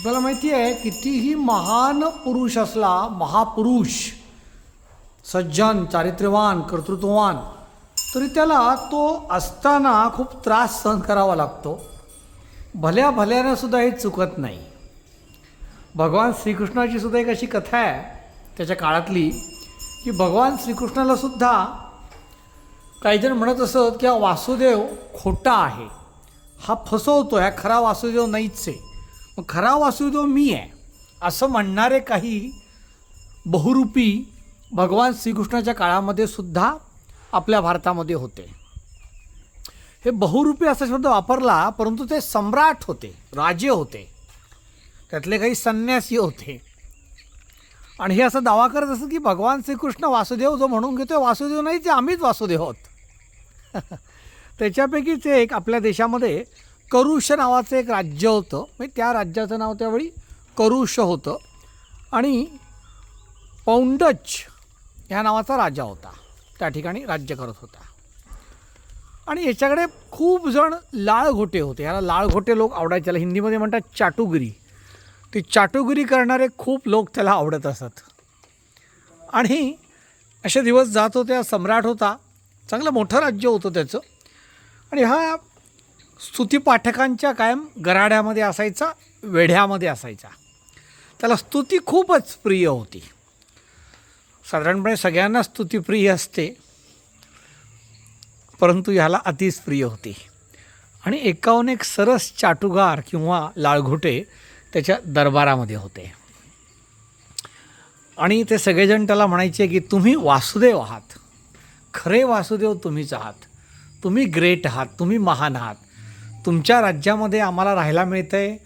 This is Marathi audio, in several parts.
आपल्याला माहिती आहे कितीही महान पुरुष असला महापुरुष सज्जन चारित्र्यवान कर्तृत्ववान तरी त्याला तो असताना खूप त्रास सहन करावा लागतो. भल्या भल्यानं सुद्धा हे चुकत नाही. भगवान श्रीकृष्णाची सुद्धा एक अशी कथा आहे त्याच्या काळातली की भगवान श्रीकृष्णाला सुद्धा काही जण म्हणत असत की हा वासुदेव खोटा आहे. हा फसवतो ह्या खरा वासुदेव नाहीच आहे. मग खरा वासुदेव मी आहे. असं म्हणणारे काही बहुरूपी भगवान श्रीकृष्णाच्या काळामध्ये सुद्धा आपल्या भारतामध्ये होते. हे बहुरूपी असा शब्द वापरला परंतु ते सम्राट होते राजे होते. त्यातले काही संन्यासी होते. आणि हे असं दावा करत असत की भगवान श्रीकृष्ण वासुदेव जो म्हणून घेतो वासुदेव नाही ते आम्हीच वासुदेव आहोत. त्याच्यापैकीच एक आपल्या देशामध्ये करुष नावाचं एक राज्य होतं. म्हणजे त्या राज्याचं नाव त्यावेळी करुष होतं. आणि पौंडच ह्या नावाचा राजा होता. त्या ठिकाणी राज्य करत होता. आणि याच्याकडे खूप जण लाळघोटे होते. याला लाळघोटे लोक आवडायचे. त्याला हिंदीमध्ये म्हणतात चाटुगिरी. ते चाटुगिरी करणारे खूप लोक त्याला आवडत असत. आणि असे दिवस जात होते हा सम्राट होता. चांगलं मोठं राज्य होतं त्याचं. आणि हा स्तुतीपाठकांच्या कायम गराड्यामध्ये असायचा वेढ्यामध्ये असायचा. त्याला स्तुती खूपच प्रिय होती. साधारणपणे सगळ्यांना स्तुती प्रिय असते परंतु ह्याला अतिच प्रिय होती. आणि एकाहून एक सरस चाटुगार किंवा लाळघोटे त्याच्या दरबारामध्ये होते. आणि ते सगळेजण त्याला म्हणायचे की तुम्ही वासुदेव आहात. खरे वासुदेव तुम्हीच आहात. तुम्ही ग्रेट आहात. तुम्ही महान आहात. तुमच्या राज्यामध्ये आम्हाला राहायला मिळतं आहे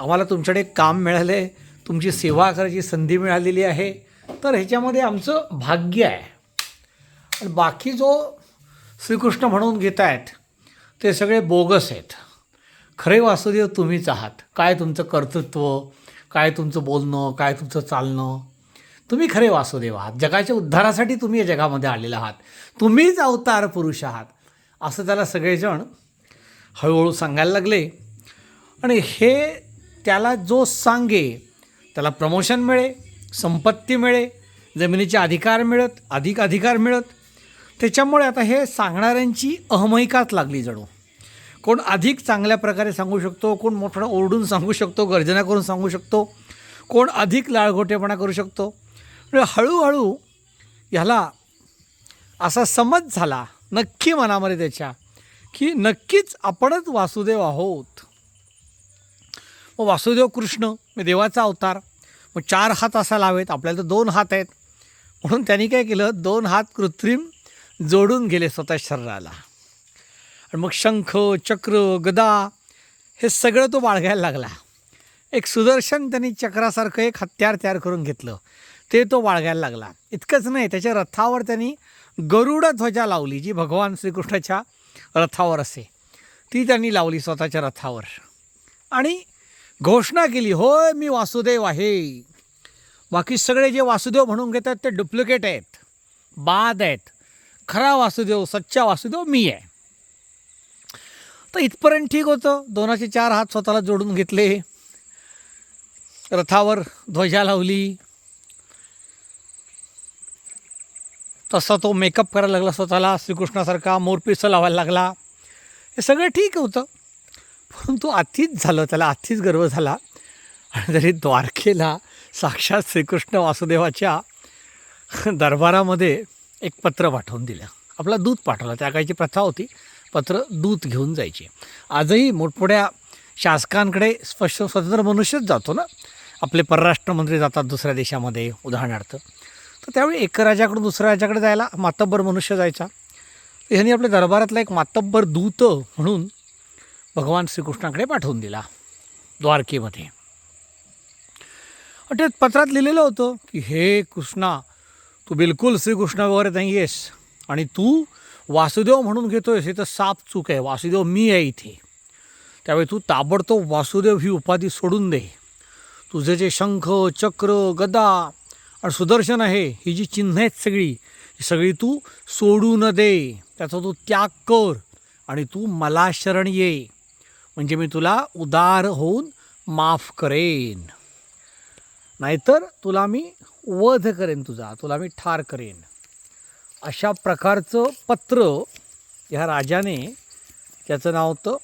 आम्हाला तुमच्याकडे काम मिळालं आहे तुमची सेवा करायची संधी मिळालेली आहे तर ह्याच्यामध्ये आमचं भाग्य आहे. आणि बाकी जो श्रीकृष्ण म्हणून घेत आहेत ते सगळे बोगस आहेत. खरे वासुदेव तुम्हीच आहात. काय तुमचं कर्तृत्व काय तुमचं बोलणं काय तुमचं चालणं? तुम्ही खरे वासुदेव आहात. जगाच्या उद्धारासाठी तुम्ही या जगामध्ये आलेला आहात. तुम्हीच अवतार पुरुष आहात. असं त्याला सगळेजण हळूहळू सांगायला लागले. आणि हे त्याला जो सांगे त्याला प्रमोशन मिळे संपत्ती मिळे जमिनीचे अधिकार मिळत अधिक अधिकार मिळत त्याच्यामुळे आता हे सांगणाऱ्यांची अहमहिकाच लागली जणू. कोण अधिक चांगल्या प्रकारे सांगू शकतो कोण मोठं ओरडून सांगू शकतो गर्जना करून सांगू शकतो कोण अधिक लाळघोटेपणा करू शकतो. म्हणजे हळूहळू ह्याला असा समज झाला नक्की मनामध्ये त्याच्या. की नक्कीच आपणच वासुदेव आहोत. मग वासुदेव कृष्ण मी देवाचा अवतार. मग चार हात असायला हवेत आपल्याला तर दोन हात आहेत. म्हणून त्यांनी काय केलं दोन हात कृत्रिम जोडून गेले स्वतः शरीराला. आणि मग शंख चक्र गदा हे सगळं तो बाळगायला लागला. एक सुदर्शन त्यांनी चक्रासारखं एक हत्यार तयार करून घेतलं. ते तो बाळगायला लागला. इतकंच नाही त्याच्या रथावर त्यांनी गरुड ध्वजा लावली जी भगवान श्रीकृष्णाच्या रथावर असे. ती त्यांनी लावली स्वतःच्या रथावर. आणि घोषणा केली होय मी वासुदेव आहे. बाकी सगळे जे वासुदेव म्हणून घेतात ते डुप्लिकेट आहेत. बाद आहेत. खरा वासुदेव सच्चा वासुदेव मी आहे. तर इथपर्यंत ठीक होतं. दोनाचे चार हात स्वतःला जोडून घेतले. रथावर ध्वजा लावली. तसा तो मेकअप करायला लागला स्वतःला श्रीकृष्णासारखा मोरपिसं लावायला लागला. हे सगळं ठीक होतं. परंतु आधीच झालं त्याला आत्तीच गर्व झाला. आणि तरी द्वारकेला साक्षात श्रीकृष्ण वासुदेवाच्या दरबारामध्ये एक पत्र पाठवून दिलं. आपला दूध पाठवला. त्या काळची प्रथा होती पत्र दूध घेऊन जायचे. आजही मोठमोठ्या शासकांकडे स्पष्ट स्वतंत्र मनुष्यच जातो ना. आपले परराष्ट्रमंत्री जातात दुसऱ्या देशामध्ये उदाहरणार्थ. तर त्यावेळी एका राजाकडून दुसऱ्या राजाकडे जायला मातब्बर मनुष्य जायचा. तर ह्यांनी आपल्या दरबारातला एक मातब्बर दूत म्हणून भगवान श्रीकृष्णाकडे पाठवून दिला द्वारकेमध्ये. ते पत्रात लिहिलेलं होतं की हे कृष्णा तू बिलकुल श्रीकृष्ण वगैरे नाही आहेस आणि तू वासुदेव म्हणून घेतोयस. हे तर साप चूक आहे. वासुदेव मी आहे इथे. त्यावेळी तू ताबडतोब वासुदेव ही उपाधी सोडून दे. तुझे जे शंख चक्र गदा आणि सुदर्शन आहे ही जी चिन्ह आहेत सगळी ही सगळी तू सोडू न दे. त्याचा तू त्याग कर आणि तू मला शरण ये. म्हणजे मी तुला उदार होऊन माफ करेन. नाहीतर तुला मी वध करेन तुझा तुला मी ठार करेन. अशा प्रकारचं पत्र ह्या राजाने त्याचं नाव होतं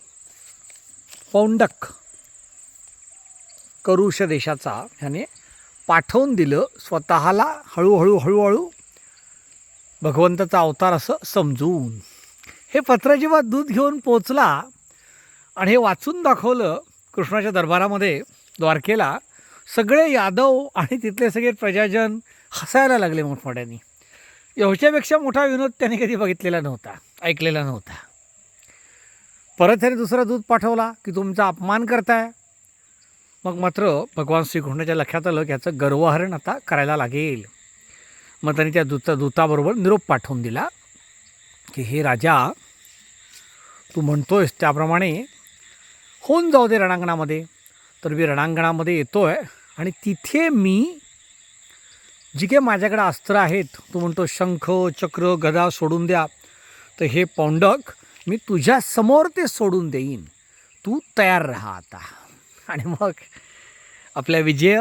पौंडक. करुष देशाचा ह्याने पाठवून दिलं स्वतःला हळूहळू हळूहळू भगवंताचा अवतार असं समजून. हे पत्र जेव्हा दूध घेऊन पोचला आणि हे वाचून दाखवलं कृष्णाच्या दरबारामध्ये द्वारकेला सगळे यादव आणि तिथले सगळे प्रजाजन हसायला लागले मोठमोठ्याने. ह्याच्यापेक्षा मोठा विनोद त्याने कधी बघितलेला नव्हता ऐकलेला नव्हता. परत त्याने दुसरा दूध पाठवला की तुमचा अपमान करताय मग मात्र भगवान श्रीकृष्णाच्या लक्षात आलं की याचं गर्वहरण आता करायला लागेल. मग त्यांनी त्या दूता दूताबरोबर निरोप पाठवून दिला की हे राजा तू म्हणतोयस त्याप्रमाणे होऊन जाऊ दे रणांगणामध्ये. तर मी रणांगणामध्ये येतो आहे आणि तिथे मी जी काही माझ्याकडे अस्त्र आहेत तू म्हणतो शंख चक्र गदा सोडून द्या. तर हे पौंडक मी तुझ्या समोर ते सोडून देईन. तू तयार राहा आता. आणि मग आपल्या विजय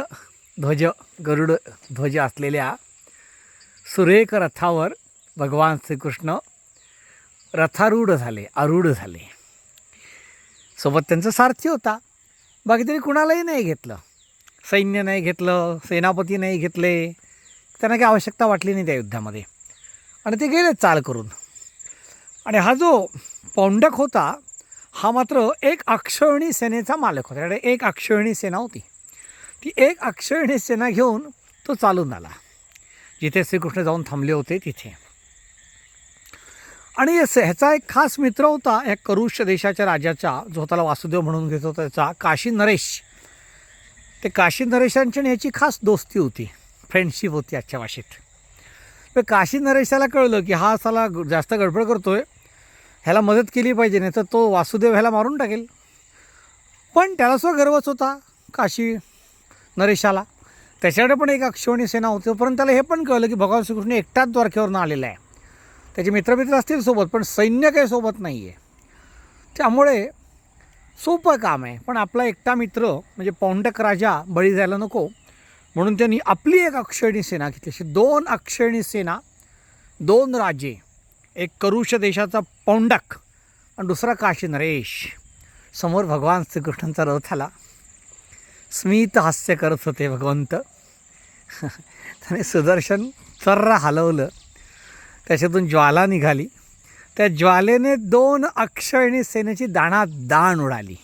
ध्वज गरुड ध्वज असलेल्या सुरेख रथावर भगवान श्रीकृष्ण रथारूढ झाले आरूढ झाले. सोबत त्यांचं सारथी होता. बाकी तरी कुणालाही नाही घेतलं. सैन्य नाही घेतलं सेनापती नाही घेतले. त्यांना काही आवश्यकता वाटली नाही त्या युद्धामध्ये. आणि ते गेले चाल करून आणि हा जो पौंडक होता हा मात्र एक अक्षयणी सेनेचा मालक होता. त्याकडे एक अक्षयणी सेना होती. ती एक अक्षयणी सेना घेऊन तो चालून आला. जिथे श्रीकृष्ण जाऊन थांबले होते तिथे. आणि ह्याचा एक खास मित्र होता या करुष देशाच्या राजाचा जो त्याला वासुदेव म्हणून घेत होता त्याचा काशी नरेश. ते काशी नरेशांची आणि ह्याची खास दोस्ती होती. फ्रेंडशिप होती आजच्या भाषेत. तर काशी नरेशाला कळलं की हा साला जास्त गडबड करतोय. ह्याला मदत केली पाहिजे नाही तर तो वासुदेव ह्याला मारून टाकेल. पण त्याला सुद्धा गर्वच होता काशी नरेशाला. त्याच्याकडे पण एक अक्षवणी सेना होती परंतु त्याला हे पण कळलं की भगवान श्रीकृष्ण एकटाच द्वारकेवरून आलेला आहे. त्याचे मित्रमित्र असतील सोबत पण सैन्य काही सोबत नाही आहे त्यामुळे सोपं काम आहे. पण आपला एकटा मित्र म्हणजे पौंडक राजा बळी जायला नको. म्हणून त्यांनी आपली एक अक्षयणी सेना घेतली. अशी दोन अक्षयणी सेना दोन राजे एक करुष देशाचा पौंडक आणि दुसरा काशी नरेश. समोर भगवान श्रीकृष्णांचा रथ आला. स्मित हास्य करत होते भगवंत. त्याने सुदर्शन चर्रा हलवलं. त्याच्यातून ज्वाला निघाली. त्या ज्वालेने दोन अक्षयणी सेनेची दाणा दाण उडाली.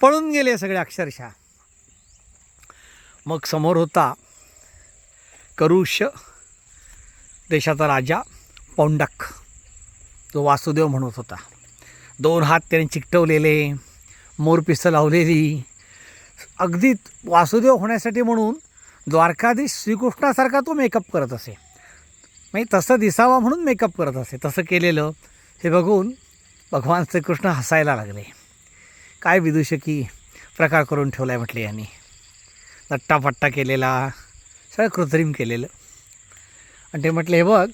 पळून गेले सगळे अक्षरशः. मग समोर होता करुष देशाचा राजा. पौंडक जो वासुदेव म्हणत होता. दोन हात त्याने चिकटवलेले मोरपिसं लावलेली. अगदी वासुदेव होण्यासाठी म्हणून द्वारकाधीश श्रीकृष्णासारखा तो मेकअप करत असे. म्हणजे तसं दिसावा म्हणून मेकअप करत असे. तसं केलेलं हे बघून भगवान श्रीकृष्ण हसायला लागले. काय विदूषकी प्रकार करून ठेवला आहे म्हटले यांनी. लट्टापट्टा केलेला सगळं कृत्रिम केलेलं. आणि ते म्हटले हे बघ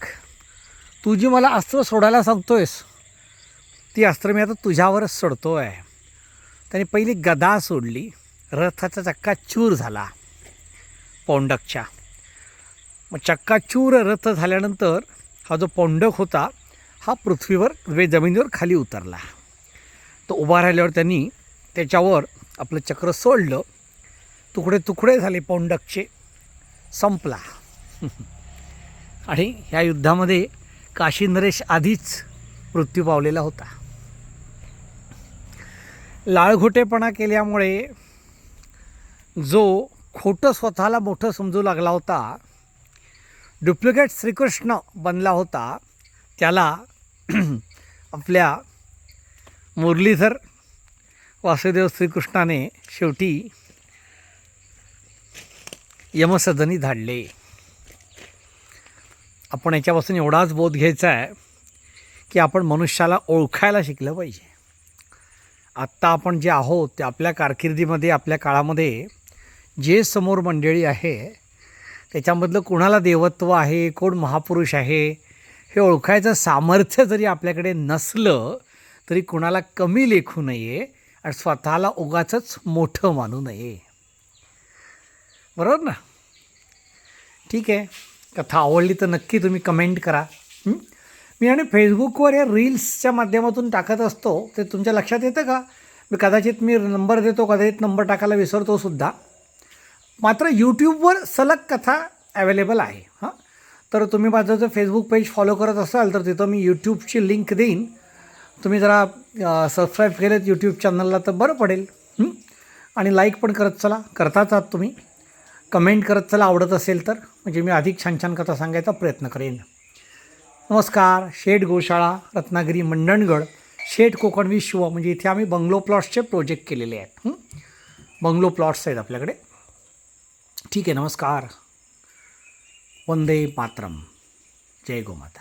तू जी मला अस्त्र सोडायला सांगतोयस ती अस्त्र मी आता तुझ्यावरच सोडतो आहे त्याने पहिली गदा सोडली रथाचा चक्का चूर झाला पौंडकच्या. मग चक्काचूर रथ झाल्यानंतर हा जो पौंडक होता हा पृथ्वीवर वे जमिनीवर खाली उतरला. तो उभा राहिल्यावर त्यांनी त्याच्यावर आपलं चक्र सोडलं. तुकडे तुकडे झाले पौंडकचे. संपला. आणि ह्या युद्धामध्ये काशी नरेश आधीच मृत्यू पावलेला होता. लाळघोटेपणा केल्यामुळे जो खोटं स्वतःला मोठं समजू लागला होता डुप्लिकेट श्रीकृष्ण बनला होता त्याला आपल्या मुरलीधर वासुदेव श्रीकृष्णाने शेवटी यमसदनी धाडले. आपण याच्यापासून एवढाच बोध घ्यायचा आहे की आपण मनुष्याला ओळखायला शिकलं पाहिजे. आत्ता आपण जे आहोत ते आपल्या कारकिर्दीमध्ये आपल्या काळामध्ये जे समोर मंडळी आहे त्याच्यामधलं कुणाला देवत्व आहे कोण महापुरुष आहे हे ओळखायचं सामर्थ्य जरी आपल्याकडे नसलं तरी कुणाला कमी लेखू नये आणि स्वतःला उगाच मोठं मानू नये. बरोबर ना? ठीक आहे. कथा आवडली तर नक्की तुम्ही कमेंट करा. मी आणि फेसबुकवर या रील्सच्या माध्यमातून टाकत असतो ते तुमच्या लक्षात येतं का? मी कदाचित मी नंबर देतो कदाचित नंबर टाकायला विसरतो सुद्धा. मात्र यूट्यूबवर सलग कथा अवेलेबल आहे. हां? तर तुम्ही माझं जर फेसबुक पेज फॉलो करत असाल तर तिथं मी यूट्यूबची लिंक देईन. तुम्ही जरा सबस्क्राईब केलेत यूट्यूब चॅनलला तर बरं पडेल. आणि लाईक पण करत चला. करताच आहात तुम्ही. कमेंट करत चला आवडत असेल तर. म्हणजे मी अधिक छान छान कथा सांगायचा प्रयत्न करेन. नमस्कार शेठ गोशाळा रत्नागिरी मंडणगड शेठ कोकण विश्व. म्हणजे इथे आम्ही बंगलो प्लॉट्सचे प्रोजेक्ट केलेले आहेत. बंगलो प्लॉट्स आहेत आपल्याकडे. ठीक आहे नमस्कार. वंदे मातरम. जय गोमाता.